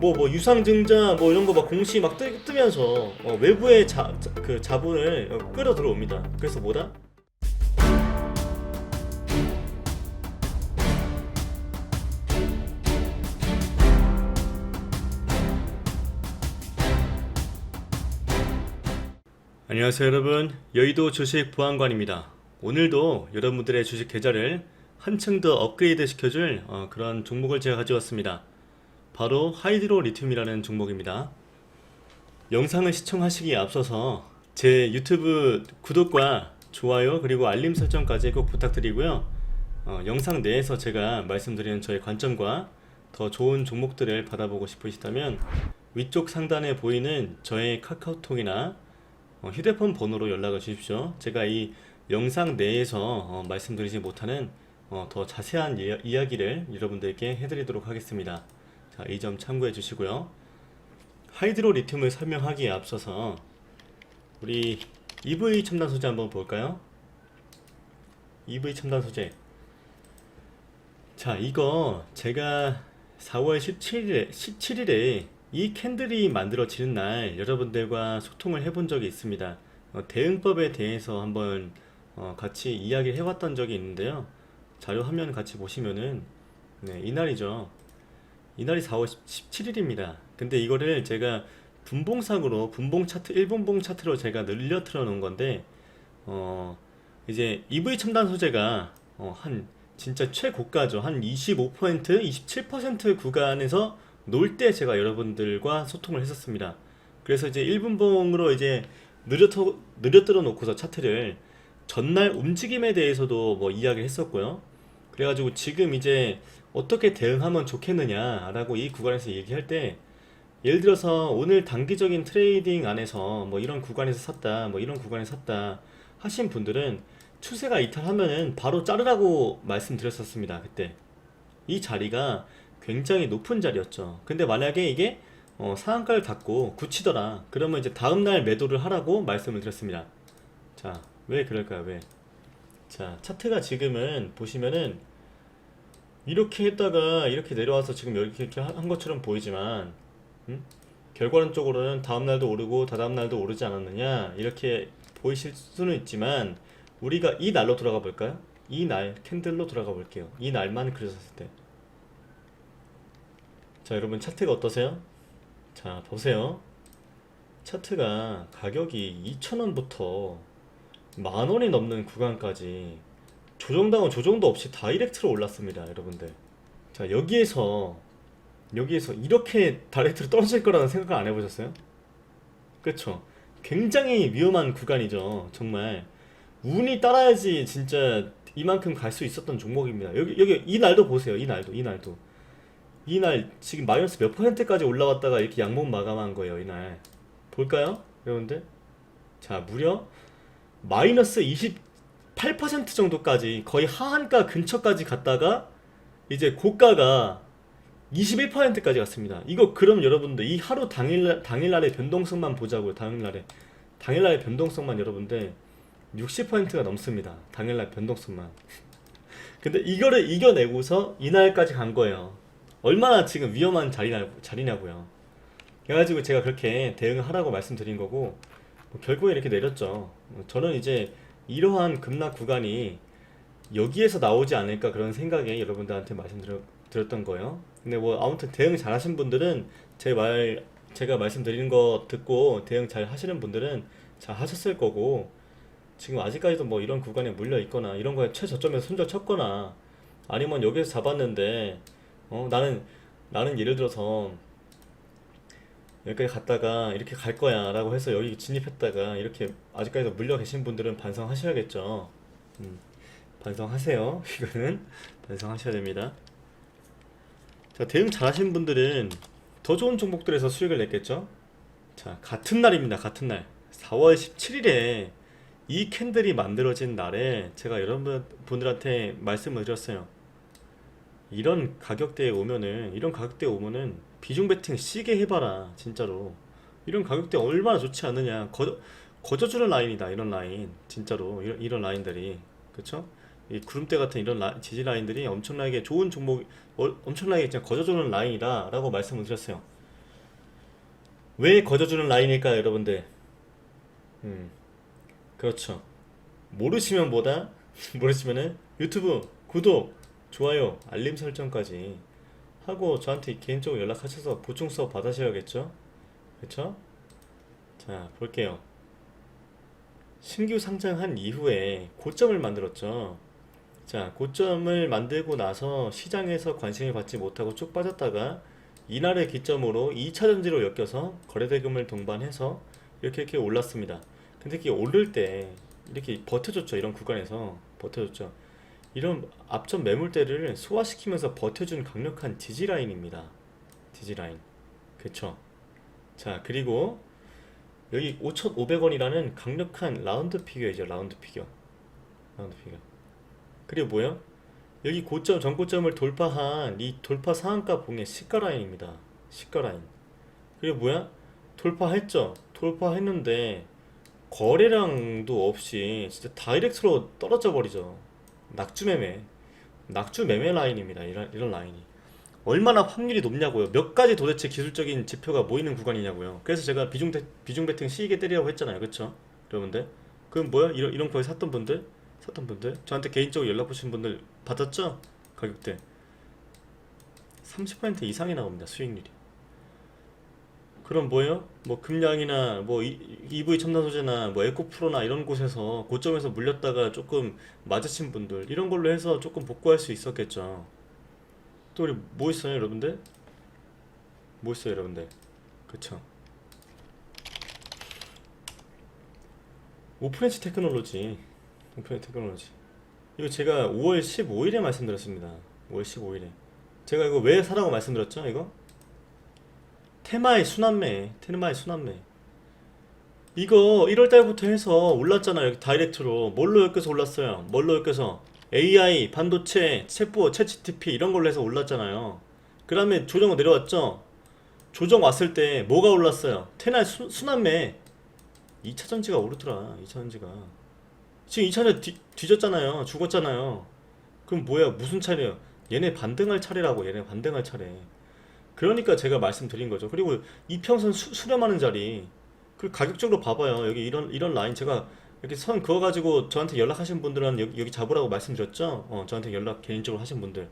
뭐 뭐 유상증자 뭐 이런 거 막 공시 막 뜨, 뜨면서 어, 외부의 자, 자- 그 자본을 어, 끌어 들어옵니다. 그래서 뭐다? 안녕하세요 여러분 여의도 주식 보안관입니다 오늘도 여러분들의 주식 계좌를 한층 더 업그레이드 시켜줄 어, 그런 종목을 제가 가져왔습니다 바로 하이드로 리튬이라는 종목입니다 영상을 시청하시기에 앞서서 제 유튜브 구독과 좋아요 그리고 알림 설정까지 꼭 부탁드리고요 어, 영상 내에서 제가 말씀드리는 저의 관점과 더 좋은 종목들을 받아보고 싶으시다면 위쪽 상단에 보이는 저의 카카오톡이나 어, 휴대폰 번호로 연락을 주십시오. 제가 이 영상 내에서 어, 말씀드리지 못하는 어, 더 자세한 이야- 이야기를 여러분들께 해드리도록 하겠습니다. 자, 이 점 참고해 주시고요. 하이드로 리튬을 설명하기에 앞서서 우리 EV 첨단 소재 한번 볼까요? EV 첨단 소재. 자, 이거 제가 4월 17일에 17일에 이 캔들이 만들어지는 날 여러분들과 소통을 해본 적이 있습니다. 어, 대응법에 대해서 한번 어, 같이 이야기를 해왔던 적이 있는데요. 자료 화면 같이 보시면은 네, 이날이죠. 이날이 4월 17일입니다. 근데 이거를 제가 분봉상으로 분봉 차트 1분봉 차트로 제가 늘려 틀어 놓은 건데 어 이제 EV 첨단 소재가 어, 한 진짜 최고가죠. 한 25%, 27% 구간에서 놀 때 제가 여러분들과 소통을 했었습니다. 그래서 이제 1분봉으로 이제 느려터, 느려뜨려 놓고서 차트를 전날 움직임에 대해서도 뭐 이야기를 했었고요. 그래가지고 지금 이제 어떻게 대응하면 좋겠느냐라고 이 구간에서 얘기할 때 예를 들어서 오늘 단기적인 트레이딩 안에서 뭐 이런 구간에서 샀다, 뭐 이런 구간에서 샀다 하신 분들은 추세가 이탈하면은 바로 자르라고 말씀드렸었습니다. 그때 이 자리가 굉장히 높은 자리였죠. 근데 만약에 이게 어, 상한가를 닫고 굳히더라. 그러면 이제 다음날 매도를 하라고 말씀을 드렸습니다. 자, 왜 그럴까요? 왜? 자, 차트가 지금은 보시면은 이렇게 했다가 이렇게 내려와서 지금 이렇게 한 것처럼 보이지만 음? 결과론적으로는 다음날도 오르고 다다음날도 오르지 않았느냐 이렇게 보이실 수는 있지만 우리가 이 날로 돌아가 볼까요? 이 날 캔들로 돌아가 볼게요. 이 날만 그려졌을 때. 자, 여러분 차트가 어떠세요? 자, 보세요. 차트가 가격이 2,000원부터 만 원이 넘는 구간까지 조정당은 조정도 없이 다이렉트로 올랐습니다, 여러분들. 자, 여기에서 여기에서 이렇게 다이렉트로 떨어질 거라는 생각을 안 해보셨어요? 그렇죠. 굉장히 위험한 구간이죠. 정말 운이 따라야지 진짜 이만큼 갈 수 있었던 종목입니다. 여기 여기 이 날도 보세요. 이 날도 이 날도 이 날 지금 마이너스 몇 퍼센트까지 올라왔다가 이렇게 양봉 마감한 거예요. 이날 볼까요, 여러분들? 자, 무려 마이너스 28% 정도까지 거의 하한가 근처까지 갔다가 이제 고가가 21%까지 갔습니다. 이거 그럼 여러분들 이 하루 당일 당일날의 변동성만 보자고요. 당일날에 당일날의 변동성만 여러분들 60%가 넘습니다. 당일날 변동성만. 근데 이거를 이겨내고서 이날까지 간 거예요. 얼마나 지금 위험한 자리냐, 자리냐고요. 그래가지고 제가 그렇게 대응을 하라고 말씀드린 거고 뭐 결국에 이렇게 내렸죠. 뭐 저는 이제 이러한 급락 구간이 여기에서 나오지 않을까 그런 생각에 여러분들한테 말씀드렸던 거예요. 근데 뭐 아무튼 대응 잘 하신 분들은 제 말 제가 말씀드리는 거 듣고 대응 잘 하시는 분들은 잘 하셨을 거고 지금 아직까지도 뭐 이런 구간에 물려 있거나 이런 거에 최저점에서 손절 쳤거나 아니면 여기서 잡았는데 어 나는 나는 예를 들어서 여기까지 갔다가 이렇게 갈 거야 라고 해서 여기 진입했다가 이렇게 아직까지도 물려 계신 분들은 반성하셔야겠죠. 음, 반성하세요. 이거는 반성하셔야 됩니다. 자 대응 잘 하신 분들은 더 좋은 종목들에서 수익을 냈겠죠? 자 같은 날입니다 같은 날. 4월 17일에 이 캔들이 만들어진 날에 제가 여러분들한테 말씀을 드렸어요. 이런 가격대에 오면은 이런 가격대에 오면은 비중 베팅 시게 해봐라 진짜로 이런 가격대 얼마나 좋지 않느냐 거, 거저주는 라인이다 이런 라인 진짜로 이런, 이런 라인들이 그쵸? 이 구름대 같은 이런 라, 지지 라인들이 엄청나게 좋은 종목 어, 엄청나게 거저주는 라인이다 라고 말씀을 드렸어요 왜 거저주는 라인일까요, 여러분들? 음, 그렇죠. 모르시면 뭐다? 모르시면은 유튜브 구독, 좋아요, 알림 설정까지 하고 저한테 개인적으로 연락하셔서 보충 수업 받으셔야겠죠? 그렇죠? 자, 볼게요. 신규 상장한 이후에 고점을 만들었죠. 자, 고점을 만들고 나서 시장에서 관심을 받지 못하고 쭉 빠졌다가 이날의 기점으로 2차 전지로 엮여서 거래대금을 동반해서 이렇게 이렇게 올랐습니다. 근데 이게 오를 때 이렇게 버텨줬죠. 이런 구간에서 버텨줬죠. 이런 앞전 매물대를 소화시키면서 버텨준 강력한 지지라인입니다. 지지라인. 그쵸? 자, 그리고 여기 5,500원이라는 강력한 라운드 피겨이죠. 라운드 피겨. 라운드 피겨. 그리고 뭐요? 여기 고점, 전고점을 돌파한 이 돌파 상한가 봉의 시가 라인입니다. 시가 라인. 그리고 뭐야? 돌파했죠. 돌파했는데 거래량도 없이 진짜 다이렉트로 떨어져 버리죠. 낙주 매매. 낙주 매매 라인입니다. 이런, 이런 라인이. 얼마나 확률이 높냐고요. 몇 가지 도대체 기술적인 지표가 모이는 구간이냐고요. 그래서 제가 비중, 대- 비중 배팅 시기에 때리라고 했잖아요. 그쵸? 여러분들? 그럼 뭐야? 이런, 이런 거에 샀던 분들? 샀던 분들? 저한테 개인적으로 연락 주신 분들 받았죠? 가격대. 30% 이상이 나옵니다. 수익률이. 그럼 뭐예요? 뭐 금양이나 뭐 이- EV 첨단 소재나 뭐 에코프로나 이런 곳에서 고점에서 물렸다가 조금 맞으신 분들 이런 걸로 해서 조금 복구할 수 있었겠죠. 또 우리 뭐 있어요, 여러분들? 뭐 있어요, 여러분들? 그쵸? 오프렌치 테크놀로지, 오프렌치 테크놀로지. 이거 제가 5월 15일에 말씀드렸습니다. 5월 15일에. 제가 이거 왜 사라고 말씀드렸죠, 이거? 테마의 순환매, 테마의 순환매. 이거 1월 달부터 해서 올랐잖아요. 여기 다이렉트로. 뭘로 엮여서 올랐어요? 뭘로 엮여서? AI, 반도체, 챗보, 챗GTP 이런 걸로 해서 올랐잖아요. 그 다음에 조정 내려왔죠? 조정 왔을 때 뭐가 올랐어요? 테마의 수, 순환매. 2차 전지가 오르더라. 2차 전지가. 지금 2차 전지 뒤, 뒤졌잖아요. 죽었잖아요. 그럼 뭐야? 무슨 차례예요? 얘네 반등할 차례라고. 얘네 반등할 차례. 그러니까 제가 말씀드린 거죠. 그리고 이평선 수, 수렴하는 자리. 그 가격적으로 봐봐요. 여기 이런 이런 라인 제가 이렇게 선 그어가지고 저한테 연락하신 분들은 여기, 여기 잡으라고 말씀드렸죠. 어, 저한테 연락 개인적으로 하신 분들.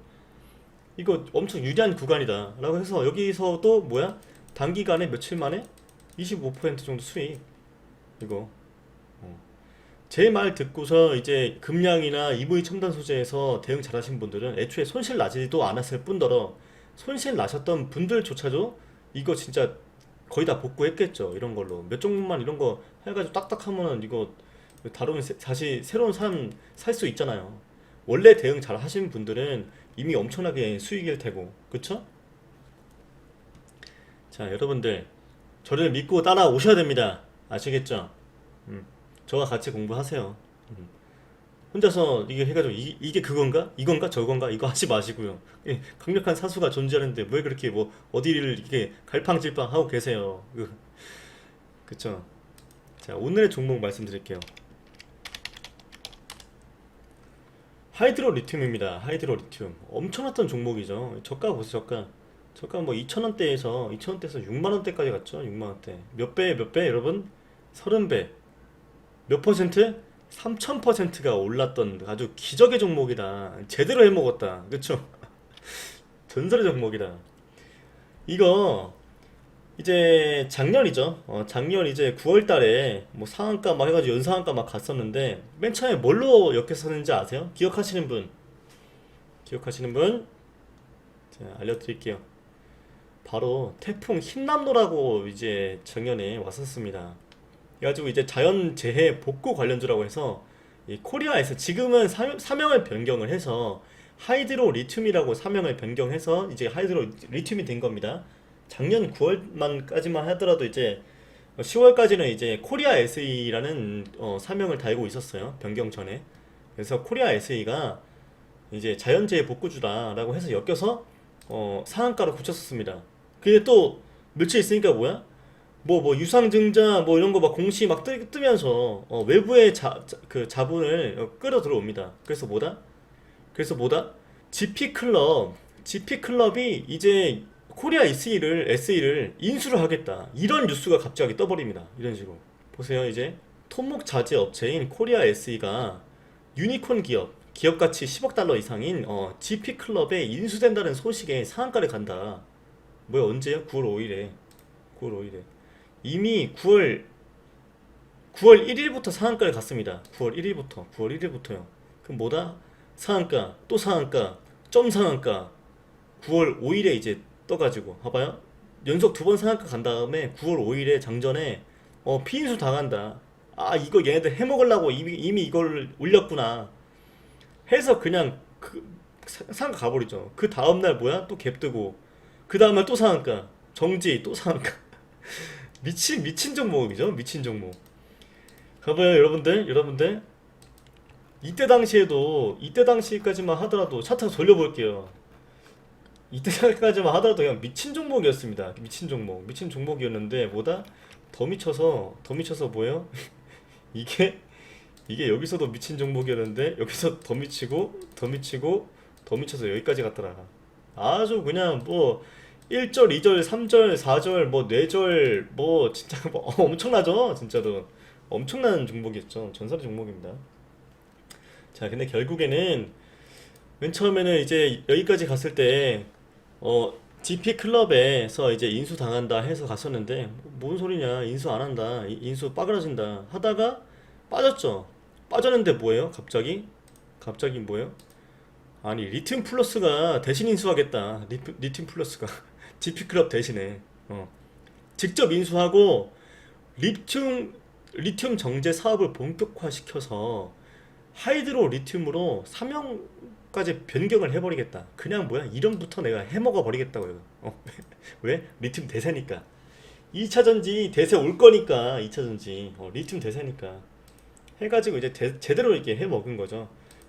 이거 엄청 유리한 구간이다. 라고 해서 여기서도 뭐야? 단기간에 며칠 만에 25% 정도 수익. 이거. 제말 듣고서 이제 금양이나 EV 첨단 소재에서 대응 잘하신 분들은 애초에 손실 나지도 않았을 뿐더러 손실 나셨던 분들조차도 이거 진짜 거의 다 복구했겠죠. 이런 걸로. 몇 종목만 이런 거 해가지고 딱딱 하면은 이거 세- 다시 새로운 사람 살수 있잖아요. 원래 대응 잘 하신 분들은 이미 엄청나게 수익일 테고. 그쵸? 자, 여러분들. 저를 믿고 따라오셔야 됩니다. 아시겠죠? 음, 저와 같이 공부하세요. 음. 혼자서 이게 해가지고 이, 이게 그건가? 이건가? 저건가? 이거 하지 마시고요. 예, 강력한 사수가 존재하는데 왜 그렇게 뭐 어디를 이렇게 갈팡질팡 하고 계세요. 그, 그쵸? 자, 오늘의 종목 말씀드릴게요. 하이드로 리튬입니다. 하이드로 리튬. 엄청났던 종목이죠. 저가 보세요, 저가. 저가 뭐 2,000원대에서 2,000원대에서 6만원대까지 갔죠. 6만원대. 몇 배, 몇 배, 여러분? 30배. 몇 퍼센트? 3000%가 올랐던 아주 기적의 종목이다. 제대로 해먹었다. 그쵸? 전설의 종목이다. 이거 이제 작년이죠. 어, 작년 이제 9월 달에 뭐 상한가 막 해가지고 연상한가 막 갔었는데 맨 처음에 뭘로 엮였었는지 아세요? 기억하시는 분? 기억하시는 분? 제가 알려드릴게요. 바로 태풍 흰남노라고 이제 작년에 왔었습니다. 그래가지고 이제 자연 재해 복구 관련주라고 해서 이 코리아에서 지금은 사, 사명을 변경을 해서 하이드로 리튬이라고 사명을 변경해서 이제 하이드로 리튬이 된 겁니다. 작년 9월만까지만 하더라도 이제 10월까지는 이제 코리아 SE라는 어, 사명을 달고 있었어요. 변경 전에. 그래서 코리아 SE가 이제 자연재해 복구주다라고 해서 엮여서 어, 상한가로 붙였었습니다. 근데 또 며칠 있으니까 뭐야? 뭐, 뭐, 유상증자, 뭐, 이런 거 막 공시 막 뜨, 뜨면서, 어, 외부의 자, 자- 그 자본을 어, 끌어 들어옵니다. 그래서 뭐다? 그래서 뭐다? GP클럽, GP클럽이 이제 코리아 SE를 SE를 인수를 하겠다. 이런 뉴스가 갑자기 떠버립니다. 이런 식으로 보세요. 이제 토목 자재 업체인 코리아 SE가 유니콘 기업 기업 가치 10억 달러 이상인 어, GP 클럽에 인수된다는 소식에 상한가를 간다. 뭐야 언제요? 9월 5일에 9월 5일에 이미 9월 9월 1일부터 상한가를 갔습니다. 9월 1일부터 9월 1일부터요. 그럼 뭐다? 상한가 또 상한가 점 상한가 9월 5일에 이제 떠가지고 봐봐요. 연속 두 번 상한가 간 다음에 9월 5일에 장전에 어 피인수 당한다. 아 이거 얘네들 해먹으려고 이미, 이미 이걸 올렸구나. 해서 그냥 그 사- 상한가 가버리죠. 그 다음날 뭐야? 또 갭 뜨고 그 다음날 또 상한가 정지 또 상한가 미친 미친 종목이죠. 미친 종목. 가봐요 여러분들 여러분들 이때 당시에도 이때 당시까지만 하더라도 차트 돌려볼게요. 이때까지만 하더라도 그냥 미친 종목이었습니다. 미친 종목, 미친 종목이었는데 뭐다 더 미쳐서 더 미쳐서 뭐예요? 이게 이게 여기서도 미친 종목이었는데 여기서 더 미치고 더 미치고 더 미쳐서 여기까지 갔더라. 아주 그냥 뭐 1절, 2절, 3절, 4절, 뭐 4절, 뭐 진짜 뭐 엄청나죠? 진짜로. 엄청난 종목이었죠. 전설의 종목입니다. 자, 근데 결국에는 맨 처음에는 이제 여기까지 갔을 때 어, GP 클럽에서 이제 인수 당한다 해서 갔었는데 뭔 소리냐? 인수 안 한다. 이- 인수 빠그라진다 하다가 빠졌죠. 빠졌는데 뭐예요? 갑자기? 갑자기 뭐예요? 아니 리튬 플러스가 대신 인수하겠다. 리, 리튬 플러스가 GP 클럽 대신에 어. 직접 인수하고 리튬 리튬 정제 사업을 본격화시켜서 하이드로 리튬으로 사명까지 변경을 해버리겠다. 그냥 뭐야 이름부터 내가 해먹어 버리겠다고요. 어, 왜? 리튬 대세니까. 2차 전지 대세 올 거니까 2차 전지 어, 리튬 대세니까 해가지고 이제 대- 제대로 이렇게 해 먹은 거죠.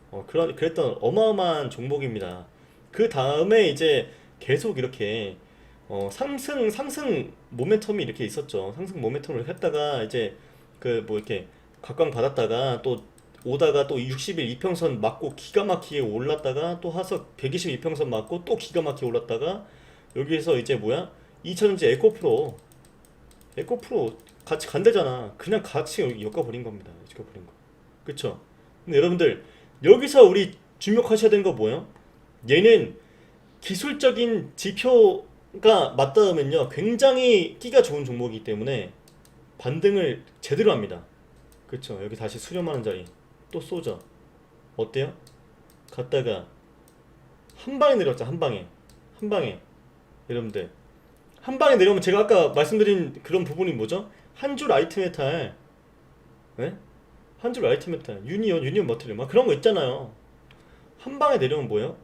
어, 그런 그랬던 어마어마한 종목입니다. 그 다음에 이제 계속 이렇게 어, 상승 상승 모멘텀이 이렇게 있었죠. 상승 모멘텀을 했다가 이제 그 뭐 이렇게 각광 받았다가 또 오다가 또 60일 이평선 맞고 기가 막히게 올랐다가 또 하석 120 이평선 맞고 또 기가 막히게 올랐다가 여기에서 이제 뭐야? 2000년째 에코프로 에코프로 같이 간대잖아. 그냥 같이 엮어버린 겁니다. 엮어버린 거. 그쵸? 근데 여러분들 여기서 우리 주목하셔야 되는 거 뭐예요? 얘는 기술적인 지표 가 맞닿으면요 굉장히 끼가 좋은 종목이기 때문에 반등을 제대로 합니다. 그쵸? 여기 다시 수렴하는 자리 또 쏘죠. 어때요? 갔다가 한 방에 내렸죠. 한 방에 한 방에 여러분들 한 방에 내려오면 제가 아까 말씀드린 그런 부분이 뭐죠? 한줄 라이트 메탈, 네? 한줄 라이트 메탈, 유니온, 유니온 머티리얼 막 그런 거 있잖아요. 한 방에 내려오면 뭐예요?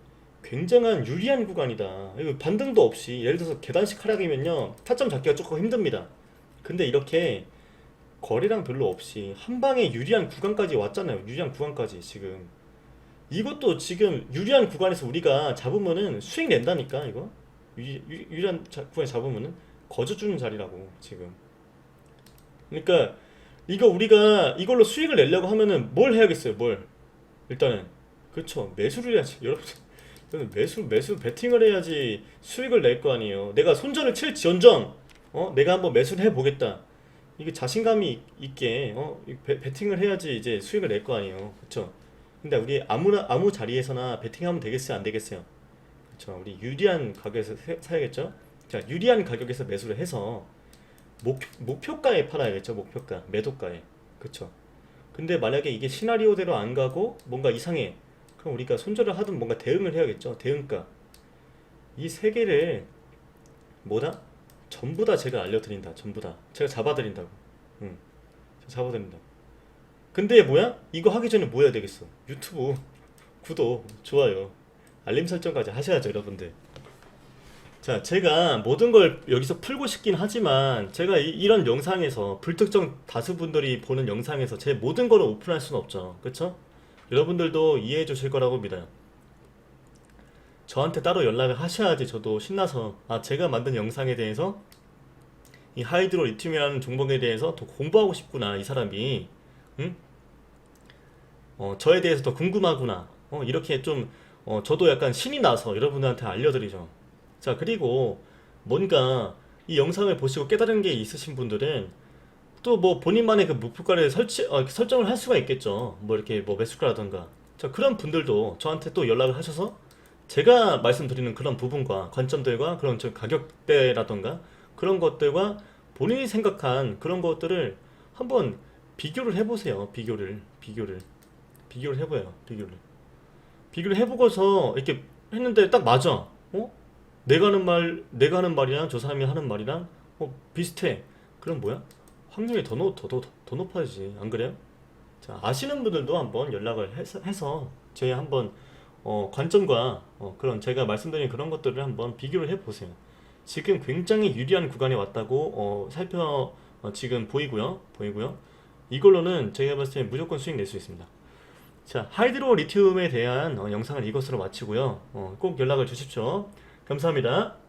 굉장한 유리한 구간이다. 반등도 없이 예를 들어서 계단식 하락이면요 타점 잡기가 조금 힘듭니다. 근데 이렇게 거래량 별로 없이 한 방에 유리한 구간까지 왔잖아요. 유리한 구간까지 지금 이것도 지금 유리한 구간에서 우리가 잡으면은 수익 낸다니까 이거 유, 유, 유리한 자, 구간에 잡으면은 거저 주는 자리라고 지금. 그러니까 이거 우리가 이걸로 수익을 내려고 하면은 뭘 해야겠어요? 뭘 일단은 그렇죠 매수를 해야지 여러분. 매수 매수 베팅을 해야지 수익을 낼 거 아니에요. 내가 손절을 칠 지언정 어 내가 한번 매수를 해보겠다. 이게 자신감이 있게 어이 배, 베팅을 해야지 이제 수익을 낼 거 아니에요. 그렇죠? 근데 우리 아무나 아무 자리에서나 베팅하면 되겠어요, 안 되겠어요? 그렇죠? 우리 유리한 가격에서 세- 사야겠죠? 자, 유리한 가격에서 매수를 해서 목 목표가에 팔아야겠죠, 목표가 매도가에 그렇죠? 근데 만약에 이게 시나리오대로 안 가고 뭔가 이상해, 그럼 우리가 손절을 하든 뭔가 대응을 해야겠죠, 대응가 이 세 개를 뭐다? 전부 다 제가 알려드린다. 전부 다. 제가 잡아드린다고. 응. 제가 잡아드린다고. 근데 뭐야? 이거 하기 전에 뭐 해야 되겠어? 유튜브 구독, 좋아요, 알림 설정까지 하셔야죠, 여러분들. 자, 제가 모든 걸 여기서 풀고 싶긴 하지만 제가 이, 런 영상에서 불특정 다수 분들이 보는 영상에서 제 모든 거를 오픈할 수는 없죠. 그쵸? 여러분들도 이해해 주실 거라고 믿어요. 저한테 따로 연락을 하셔야지 저도 신나서 아 제가 만든 영상에 대해서 이 하이드로 리튬이라는 종목에 대해서 더 공부하고 싶구나 이 사람이 응? 어 저에 대해서 더 궁금하구나 어 이렇게 좀 어, 저도 약간 신이 나서 여러분들한테 알려드리죠 자 그리고 뭔가 이 영상을 보시고 깨달은 게 있으신 분들은 또 뭐 본인만의 그 목표가를 설치 어, 설정을 할 수가 있겠죠. 뭐 이렇게 뭐 매수가라던가. 자 그런 분들도 저한테 또 연락을 하셔서 제가 말씀드리는 그런 부분과 관점들과 그런 저 가격대라던가 그런 것들과 본인이 생각한 그런 것들을 한번 비교를 해보세요. 비교를 비교를 비교를 해봐요. 비교를 비교를 해보고서 이렇게 했는데 딱 맞아. 어? 내가 하는 말 내가 하는 말이랑 저 사람이 하는 말이랑 어 비슷해. 그럼 뭐야? 확률이 더, 높, 더, 더, 더 높아지지 안 그래요? 자 아시는 분들도 한번 연락을 해서, 해서 저희 한번 어, 관점과 어, 그런 제가 말씀드린 그런 것들을 한번 비교를 해보세요. 지금 굉장히 유리한 구간에 왔다고 어, 살펴 어, 지금 보이고요, 보이고요. 이걸로는 제가 봤을 때 무조건 수익 낼 수 있습니다. 자 하이드로 리튬에 대한 어, 영상을 이것으로 마치고요. 어, 꼭 연락을 주십시오. 감사합니다.